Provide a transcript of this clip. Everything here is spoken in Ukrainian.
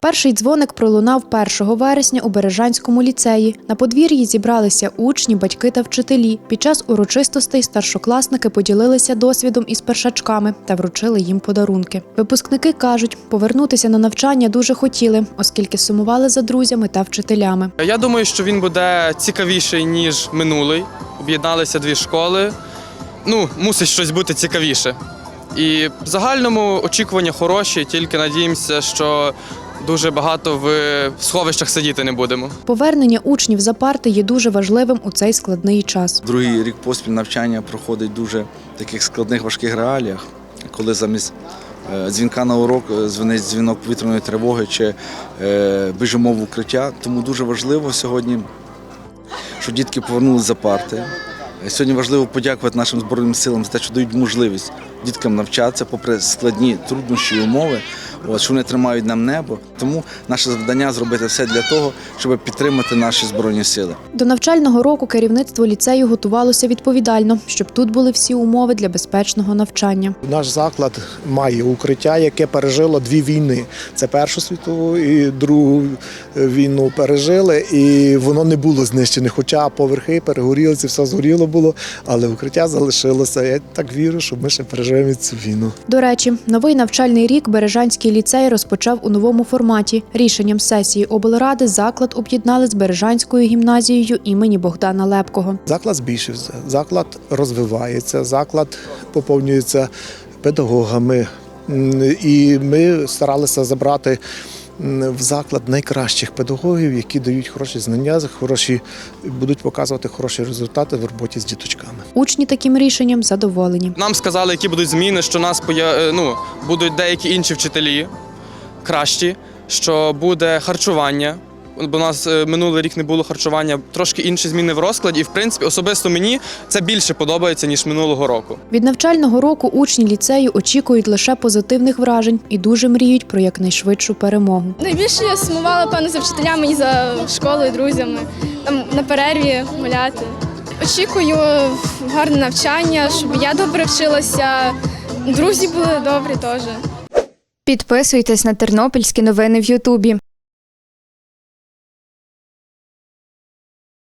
Перший дзвоник пролунав 1 вересня у Бережанському ліцеї. На подвір'ї зібралися учні, батьки та вчителі. Під час урочистостей старшокласники поділилися досвідом із першачками та вручили їм подарунки. Випускники кажуть, повернутися на навчання дуже хотіли, оскільки сумували за друзями та вчителями. Я думаю, що він буде цікавіший, ніж минулий. Об'єдналися дві школи. Ну, мусить щось бути цікавіше. І в загальному очікування хороші, тільки надіємося, що дуже багато в сховищах сидіти не будемо. Повернення учнів за парти є дуже важливим у цей складний час. Другий рік поспіль навчання проходить дуже в таких складних важких реаліях, коли замість е, дзвінка на урок е, дзвонить дзвінок повітряної тривоги чи е, біжимо в укриття. Тому дуже важливо сьогодні, що дітки повернулися за парти. Е, Сьогодні важливо подякувати нашим збройним силам за те, що дають можливість діткам навчатися, попри складні труднощі і умови, от, що вони тримають нам небо. Тому наше завдання зробити все для того, щоб підтримати наші збройні сили. До навчального року керівництво ліцею готувалося відповідально, щоб тут були всі умови для безпечного навчання. Наш заклад має укриття, яке пережило дві війни. Це Першу світову і Другу війну пережили, і воно не було знищене. Хоча поверхи перегоріли, це все згоріло було, але укриття залишилося. Я так вірю, що ми ще переживемо цю війну. До речі, новий навчальний рік Бережанський ліцей розпочав у новому форматі. Рішенням сесії облради заклад об'єднали з Бережанською гімназією імені Богдана Лепкого. Заклад збільшився, заклад розвивається, заклад поповнюється педагогами. І ми старалися забрати в заклад найкращих педагогів, які дають хороші знання, хороші будуть показувати хороші результати в роботі з діточками. Учні таким рішенням задоволені. Нам сказали, які будуть зміни, що нас е, ну, будуть деякі інші вчителі кращі, що буде харчування. Бо у нас е, минулий рік не було харчування, трошки інші зміни в розкладі. І в принципі, особисто мені це більше подобається ніж минулого року. Від навчального року учні ліцею очікують лише позитивних вражень і дуже мріють про якнайшвидшу перемогу. Найбільше я сумувала певно за вчителями і за школою, друзями. Там на перерві гуляти. Очікую гарне навчання, щоб я добре вчилася. Друзі були добрі теж. Підписуйтесь на тернопільські новини в Ютубі.